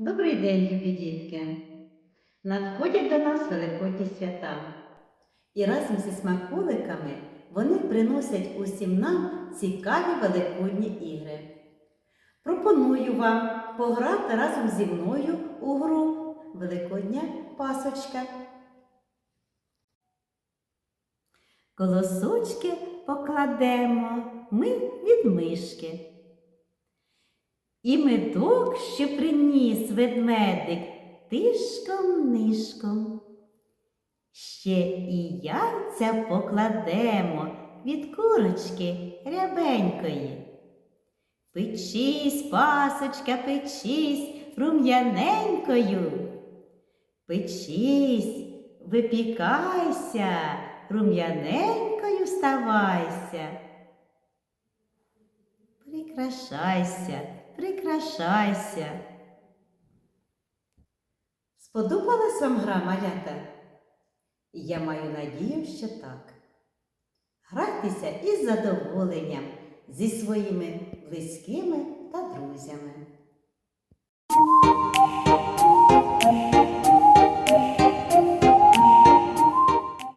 Добрий день, любі дітки! Надходять до нас великодні свята. І разом зі смаколиками вони приносять усім нам цікаві великодні ігри. Пропоную вам пограти разом зі мною у гру Великодня пасочка. Колосочки покладемо ми від мишки. І медок, приніс ведмедик тишком нишком. Ще і яйця покладемо від курочки рябенької. Печись, пасочка, печись рум'яненькою. Печись, випікайся, рум'яненькою ставайся. Прикрашайся, прикрашайся. Сподобалась вам гра малята? Я маю надію, що так. Грайтеся із задоволенням зі своїми близькими та друзями.